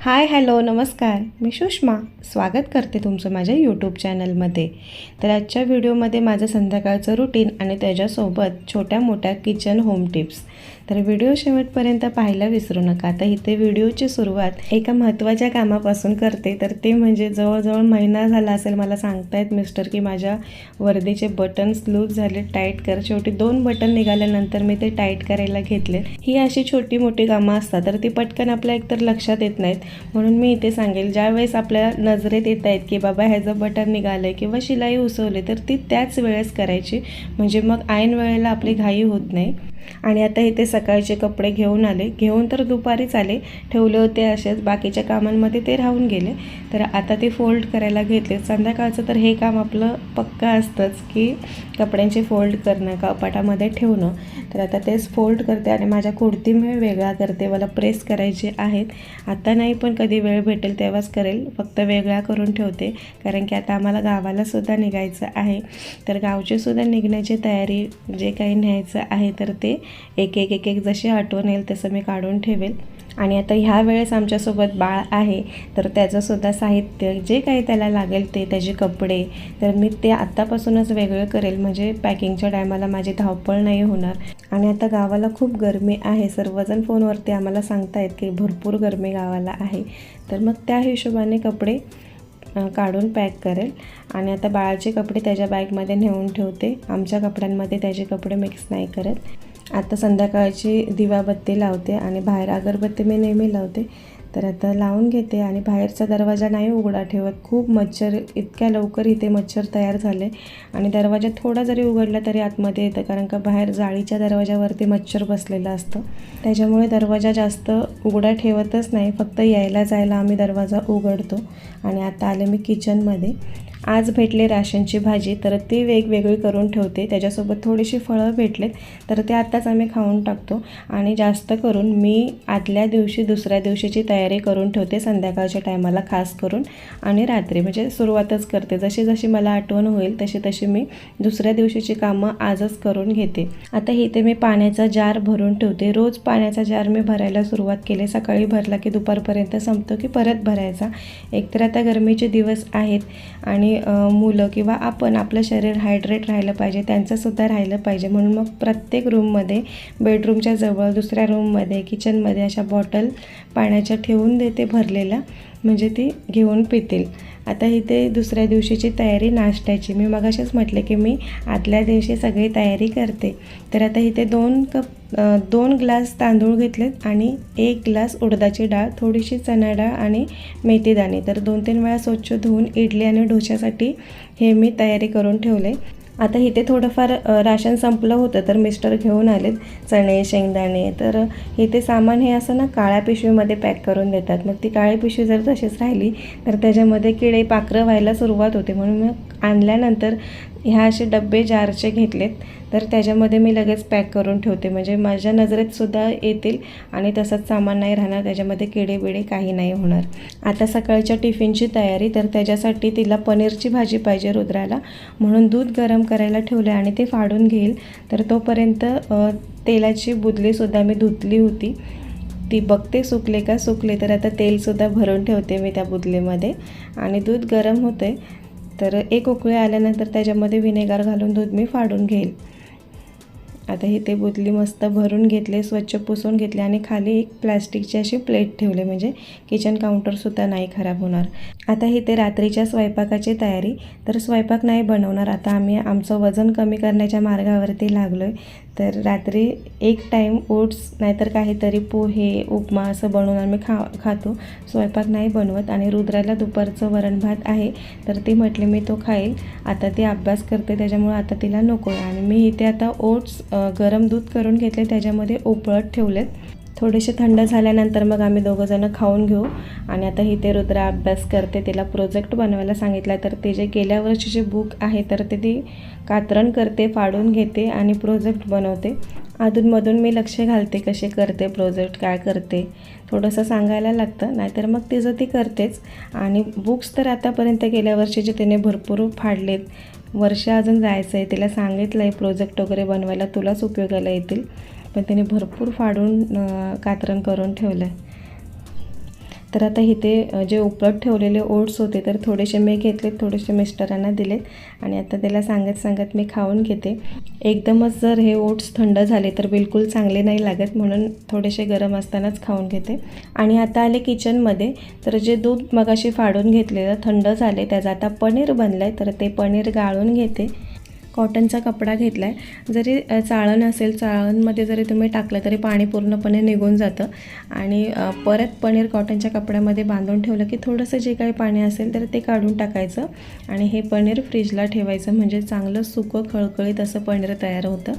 Hi hello नमस्कार. मी सुषमा. स्वागत करते तुमचं माझ्या यूट्यूब चॅनलमध्ये तर आजच्या व्हिडिओमध्ये माझं संध्याकाळचं रुटीन आणि त्याच्यासोबत छोट्या मोठ्या किचन होम टिप्स तर व्हिडिओ शेवटपर्यंत पाहायला विसरू नका. आता इथे व्हिडिओची सुरुवात एका महत्त्वाच्या कामापासून करते. तर ते म्हणजे जवळजवळ महिना झाला असेल मला सांगतायत मिस्टर की माझ्या वर्दीचे बटन्स लूज झाले टाईट कर. शेवटी दोन बटन निघाल्यानंतर मी ते टाईट करायला घेतले. ही अशी छोटी मोठी कामं असतात तर ती पटकन आपल्या एकतर लक्षात येत नाहीत. म्हणून मी इथे सांगेल ज्यावेळेस आपल्या नजरेत येत आहेत की बाबा ह्याचं बटन निघालं आहे किंवा शिलाई उसवली तर ती त्याच वेळेस करायची. म्हणजे मग ऐन वेळेला आपली घाई होत नाही. आणि आता इथे सकाळचे कपडे घेऊन आले. घेऊन तर दुपारीच आले. ठेवले होते असेच. बाकीच्या कामांमध्ये ते राहून गेले. तर आता ते फोल्ड करायला घेतले. संध्याकाळचं तर हे काम आपलं पक्का असतंच की कपड्यांचे फोल्ड करणं कपाटामध्ये ठेवणं. तर आता तेच फोल्ड करते आणि माझ्या कुर्ती मी वेगळा करते. मला प्रेस करायचे आहेत. आता नाही पण कधी वेळ भेटेल तेव्हाच करेल. फक्त वेगळा करून ठेवते. कारण की आता आम्हाला गावालासुद्धा निघायचं आहे. तर गावचीसुद्धा निघण्याची तयारी जे काही न्यायचं आहे तर ते एक एक एक एक जशी आठवण येईल तसं मी काढून ठेवेल. आणि आता ह्या वेळेस आमच्यासोबत बाळ आहे तर त्याचंसुद्धा साहित्य जे काही त्याला लागेल ते त्याचे कपडे तर मी ते आत्तापासूनच वेगळं करेल. म्हणजे पॅकिंगच्या टायमाला माझी धावपळ नाही होणार. आणि आता गावाला खूप गरमी आहे. सर्वजण फोनवरती आम्हाला सांगतायत की भरपूर गरमी गावाला आहे. तर मग त्या हिशोबाने कपडे काढून पॅक करेल. आणि आता बाळाचे कपडे त्याच्या बॅगमध्ये नेऊन ठेवते. आमच्या कपड्यांमध्ये त्याचे कपडे मिक्स नाही करत. आता संध्याकाळची दिवाबत्ती लावते आणि बाहेर अगरबत्ती मी नेहमी लावते. तर आता लावून घेते आणि बाहेरचा दरवाजा नाही उघडा ठेवत. खूप मच्छर इतक्या लवकर इथे मच्छर तयार झाले. आणि दरवाजा थोडा जरी उघडला तरी आतमध्ये येतं कारण का बाहेर जाळीच्या दरवाजावरती मच्छर बसलेलं असतं. त्याच्यामुळे दरवाजा जास्त उघडा ठेवतच नाही. फक्त यायला जायला आम्ही दरवाजा उघडतो. आणि आता आले मी किचनमध्ये आज भेटले राशनची भाजी तर ती वेगवेगळी करून ठेवते. त्याच्यासोबत थोडीशी फळं भेटलेत तर ते आत्ताच आम्ही खाऊन टाकतो. आणि जास्त करून मी आदल्या दिवशी दुसऱ्या दिवशीची तयारी करून ठेवते संध्याकाळच्या टायमाला खास करून. आणि रात्री म्हणजे सुरुवातच करते. जशी जशी मला आठवण होईल तशी तशी मी दुसऱ्या दिवशीची कामं आजच करून घेते. आता इथे मी पाण्याचा जार भरून ठेवते. रोज पाण्याचा जार मी भरायला सुरुवात केली. सकाळी भरला की दुपारपर्यंत संपतो की परत भरायचा. एकतर आता गरमीचे दिवस आहेत आणि मुलं किंवा आपण आपलं शरीर हायड्रेट राहिलं पाहिजे त्यांचंसुद्धा राहिलं पाहिजे. म्हणून मग प्रत्येक रूममध्ये बेडरूमच्या जवळ दुसऱ्या रूममध्ये किचनमध्ये अशा बॉटल पाण्याच्या ठेवून देते भरलेल्या. म्हणजे ती घेऊन पितील. आता इथे दुसऱ्या दिवशीची तयारी नाश्त्याची. मी मगाशीच म्हटले की मी आदल्या दिवशी सगळी तयारी करते. तर आता इथे दोन कप दोन ग्लास तांदूळ घेतलेत आणि एक ग्लास उडदाची डाळ थोडीशी चणा डाळ आणि मेथीदाणे. तर दोन तीन वेळा स्वच्छ धुवून इडली आणि डोश्यासाठी हे मी तयारी करून ठेवले. आता इथे थोडंफार राशन संपलं होतं तर मिस्टर घेऊन आलेत चणे शेंगदाणे. तर इथे सामान हे असं ना काळ्या पिशवीमध्ये पॅक करून देतात. मग ती काळी पिशवी जर तशीच राहिली तर त्याच्यामध्ये किडे पाखरं व्हायला सुरुवात होते. म्हणून मग आणल्यानंतर ह्या असे डब्बे जारचे घेतलेत. तर त्याच्यामध्ये मी लगेच पॅक करून ठेवते. म्हणजे माझ्या नजरेतसुद्धा येतील आणि तसंच सामान नाही राहणार त्याच्यामध्ये किडे बिडे काही नाही होणार. आता सकाळच्या टिफिनची तयारी तर त्याच्यासाठी तिला पनीरची भाजी पाहिजे रुद्राला. म्हणून दूध गरम करायला ठेवलं आणि ते फाडून घेईल. तर तोपर्यंत तेलाची बुदलीसुद्धा मी धुतली होती. ती बघते सुकले का सुकले तर आता तेलसुद्धा भरून ठेवते मी त्या बुदलीमध्ये. आणि दूध गरम होते तर एक उकळी आल्यानंतर त्याच्यामध्ये व्हिनेगार घालून दूध मी फाडून घेईल. आता इथे ते बुदली मस्त भरून घेतले स्वच्छ पुसून घेतले आणि खाली एक प्लॅस्टिकची अशी प्लेट ठेवले. म्हणजे किचन काउंटरसुद्धा नाही खराब होणार. आता इथे रात्रीच्या स्वयंपाकाची तयारी. तर स्वयंपाक नाही बनवणार. आता आम्ही आमचं वजन कमी करण्याच्या मार्गावरती लागलो आहे तर रात्री एक टाईम ओट्स नाहीतर काहीतरी पोहे उपमा असं बनवून आम्ही खा खातो. स्वयंपाक नाही बनवत आणि रुद्राला दुपारचं वरण भात आहे तर ती म्हटली मी तो खाईल. आता ती अभ्यास करते त्याच्यामुळे आता तिला नको. आहे आणि मी इथे आता ओट्स गरम दूध करून घेतले त्याच्यामध्ये ओपळत ठेवलेत. थोडेसे थंड झाल्यानंतर मग आम्ही दोघंजणं खाऊन घेऊ. आणि आता ही ते रुद्रा अभ्यास करते तिला प्रोजेक्ट बनवायला सांगितला तर ते जे गेल्या वर्षीचे बुक आहे तर ते ती कातरण करते फाडून घेते आणि प्रोजेक्ट बनवते. अधूनमधून मी लक्ष घालते कसे करते प्रोजेक्ट काय करते. थोडंसं सांगायला लागतं नाहीतर मग तिचं ती करतेच. आणि बुक्स तर आतापर्यंत गेल्या वर्षीचे तिने भरपूर फाडलेत वर्ष अजून जायचं आहे तिला सांगितलं आहे प्रोजेक्ट वगैरे बनवायला तुलाच उपयोगाला येतील. पण त्याने भरपूर फाडून कात्रण करून ठेवलं आहे तर आता इथे जे उपलट ठेवलेले ओट्स होते तर थोडेसे मी घेतलेत थोडेसे मिस्टरांना दिलेत आणि आता त्याला सांगत सांगत मी खाऊन घेते. एकदमच जर हे ओट्स थंड झाले तर बिलकुल चांगले नाही लागत म्हणून थोडेसे गरम असतानाच खाऊन घेते. आणि आता आले किचनमध्ये तर जे दूध मगाशी फाडून घेतलेलं थंड झाले त्याचं आता पनीर बनलं आहे तर ते पनीर गाळून घेते. कॉटनचा कपडा घेतला आहे जरी चाळण असेल चाळणमध्ये जरी तुम्ही टाकलं तरी पाणी पूर्णपणे निघून जातं. आणि परत पनीर कॉटनच्या कपड्यामध्ये बांधून ठेवलं की थोडंसं जे काही पाणी असेल तर ते काढून टाकायचं. आणि हे पनीर फ्रीजला ठेवायचं. म्हणजे चांगलं सुकं खळखळीत असं पनीर तयार होतं.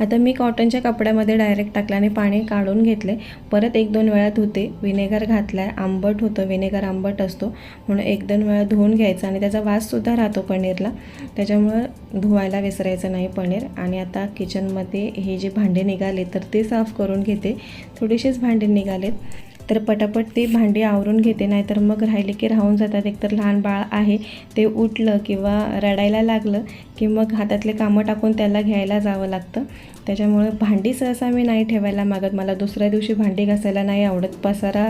आता मी कॉटनच्या कपड्यामध्ये डायरेक्ट टाकल्याने पाणी काढून घेतले. परत एक दोन वेळा धुते. विनेगर घातला आहे आंबट होतं. विनेगर आंबट असतो. म्हणून एक दोन वेळा धुवून घ्यायचं आणि त्याचा वाससुद्धा राहतो पनीरला. त्याच्यामुळं धुवायला विसरायचं नाही पनीर. आणि आता किचनमध्ये हे जे भांडे निघाले तर ते साफ करून घेते. थोडीशीच भांडे निघालेत. तर पटापट ती भांडी आवरून घेते नाहीतर मग राहिले की राहून जातात. एकतर लहान बाळ आहे ते उठलं किंवा रडायला लागलं की मग हातातले कामं टाकून त्याला घ्यायला जावं लागतं. त्याच्यामुळे भांडी सहसा मी नाही ठेवायला मागत. मला दुसऱ्या दिवशी भांडी घासायला नाही आवडत. पसारा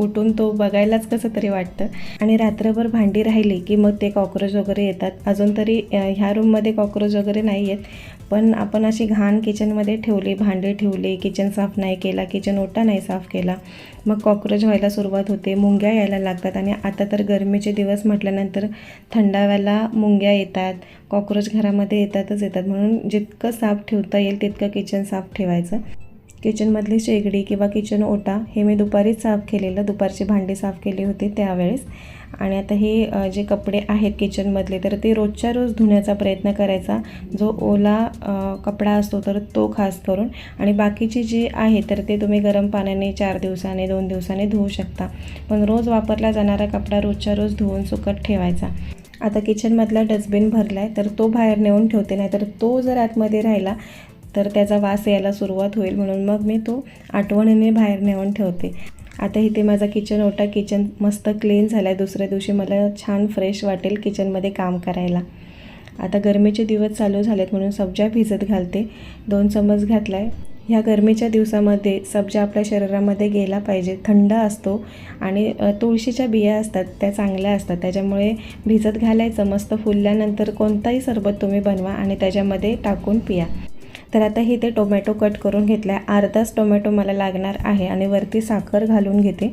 उठून तो बघायलाच कसं तरी वाटतं. आणि रात्रभर भांडी राहिली की मग ते कॉक्रोच वगैरे येतात. अजून तरी ह्या रूममध्ये कॉक्रोच वगैरे नाही आहेत. पण आपण अशी घाण किचनमध्ये ठेवली भांडे ठेवले किचन साफ नाही केला किचन ओटा नाही साफ केला मग कॉक्रोच व्हायला सुरुवात होते मुंग्या यायला लागतात. आणि आता तर गरमीचे दिवस म्हटल्यानंतर थंडाव्याला मुंग्या येतात कॉक्रोच घरामध्ये येतातच येतात. म्हणून जितकं साफ ठेवता येईल तितकं किचन साफ ठेवायचं. किचनमधली शेगडी किंवा किचन ओटा हे मी दुपारीच साफ केलेलं दुपारची भांडी साफ केली होती त्यावेळेस. आणि आता हे जे कपडे आहेत किचनमधले तर ते रोजच्या रोज धुण्याचा प्रयत्न करायचा. जो ओला कपडा असतो तर तो खास करून. आणि बाकीची जी आहे तर ते तुम्ही गरम पाण्याने चार दिवसाने दोन दिवसाने धुवू शकता. पण रोज वापरला जाणारा कपडा रोजच्या रोज धुवून सुकत ठेवायचा. आता किचनमधला डस्टबिन भरला आहे तर तो बाहेर नेऊन ठेवते नाही तर तो जर आतमध्ये राहिला तर त्याचा वास यायला सुरुवात होईल म्हणून मग मी तो आठवणीने बाहेर नेऊन ठेवते. आता इथे माझा किचन ओटा किचन मस्त क्लीन झाला आहे दुसऱ्या दिवशी मला छान फ्रेश वाटेल किचनमध्ये काम करायला. आता गरमीचे दिवस चालू झालेत म्हणून सब्जा भिजत घालते. दोन चमच घातला आहे ह्या गरमीच्या दिवसामध्ये सब्जा आपल्या शरीरामध्ये गेला पाहिजे. थंड असतो आणि तुळशीच्या बिया असतात त्या चांगल्या असतात. त्याच्यामुळे भिजत घालायचं मस्त फुलल्यानंतर कोणताही सरबत तुम्ही बनवा आणि त्याच्यामध्ये टाकून पिया. तर आता हे ते टोमॅटो कट करून घेतला आहे अर्धाच टोमॅटो मला लागणार आहे आणि वरती साखर घालून घेते.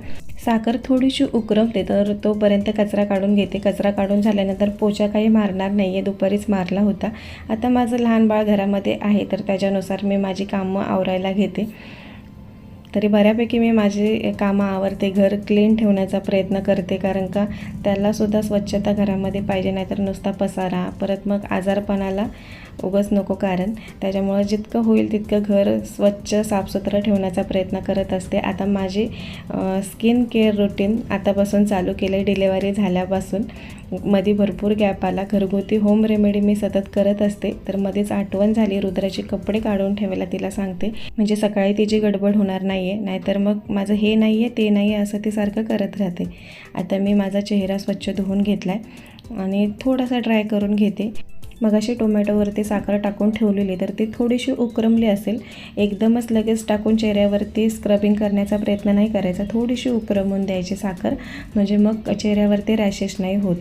साखर थोडीशी उकरवते तर तोपर्यंत कचरा काढून घेते. कचरा काढून झाल्यानंतर पोचा काही मारणार नाही आहे दुपारीच मारला होता. आता माझं लहान बाळ घरामध्ये आहे तर त्याच्यानुसार मी माझी कामं आवरायला घेते. तरी बऱ्यापैकी मी माझी कामं आवरते घर क्लीन ठेवण्याचा प्रयत्न करते कारण का त्यालासुद्धा स्वच्छता घरामध्ये पाहिजे नाहीतर नुसता पसारा परत मग आजारपणाला उगच नको कारण त्याच्यामुळं जितकं होईल तितकं घर स्वच्छ साफसुथरं ठेवण्याचा प्रयत्न करत असते. आता माझी स्किन केअर रुटीन आतापासून चालू केलं आहे डिलेवरी झाल्यापासून मध्ये भरपूर गॅप आला. घरगुती होम रेमेडी मी सतत करत असते. तर मध्येच आठवण झाली. रुद्राचे कपडे काढून ठेवायला तिला सांगते. म्हणजे सकाळी तिची गडबड होणार नाही आहे नाहीतर मग माझं हे नाही आहे ते नाही आहे असं ती सारखं करत राहते. आता मी माझा चेहरा स्वच्छ धुवून घेतला आहे आणि थोडासा ड्राय करून घेते. मगाशी टोमॅटोवरती साखर टाकून ठेवलेली तर ती थोडीशी उकरमली असेल. एकदमच लगेच टाकून चेहऱ्यावरती स्क्रबिंग करण्याचा प्रयत्न नाही करायचा. थोडीशी उकरमून द्यायची साखर म्हणजे मग चेहऱ्यावरती रॅशेस नाही होत.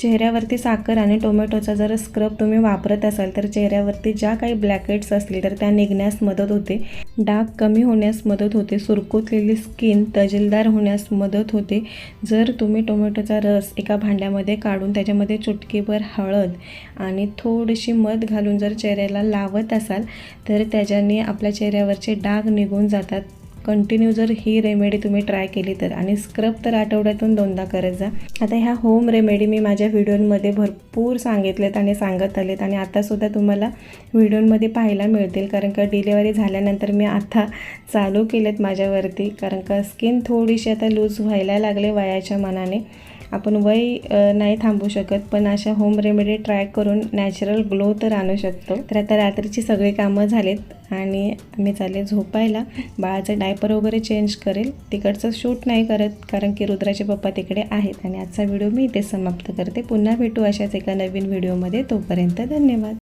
चेहऱ्यावरती साखर आणि टोमॅटोचा जर स्क्रब तुम्ही वापरत असाल तर चेहऱ्यावरती ज्या काही ब्लॅकेट्स असली तर त्या निघण्यास मदत होते. डाग कमी होण्यास मदत होते. सुरकुतलेली स्किन तजिलदार होण्यास मदत होते. जर तुम्ही टोमॅटोचा रस एका भांड्यामध्ये काढून त्याच्यामध्ये चुटकीभर हळद आणि थोडीशी मध घालून जर चेहऱ्याला लावत असाल तर त्याच्याने आपल्या चेहऱ्यावरचे डाग निघून जातात. कंटिन्यू जर ही रेमेडी तुम्ही ट्राय केली तर. आणि स्क्रब तर आठवड्यातून दोनदा करत जा. आता ह्या होम रेमेडी मी माझ्या व्हिडिओमध्ये भरपूर सांगितलेत आणि सांगत आलेत. आणि आतासुद्धा तुम्हाला व्हिडिओमध्ये पाहायला मिळतील. कारण का डिलेवरी झाल्यानंतर मी आता चालू केलेत माझ्यावरती. कारण का स्किन थोडीशी आता लूज व्हायला लागले वयाच्या मनाने. आपण वय नाही थांबू शकत पण अशा होम रेमेडी ट्राय करून नॅचरल ग्लो तर आणू शकतो. तर आता रात्रीची सगळी कामं झालीत आणि मी चालले झोपायला. बाळाचं डायपर वगैरे चेंज करेल. तिकडचं शूट नाही करत कारण की रुद्राचे पप्पा तिकडे आहेत. आणि आजचा व्हिडिओ मी इथे समाप्त करते. पुन्हा भेटू अशाच एका नवीन व्हिडिओमध्ये तोपर्यंत धन्यवाद.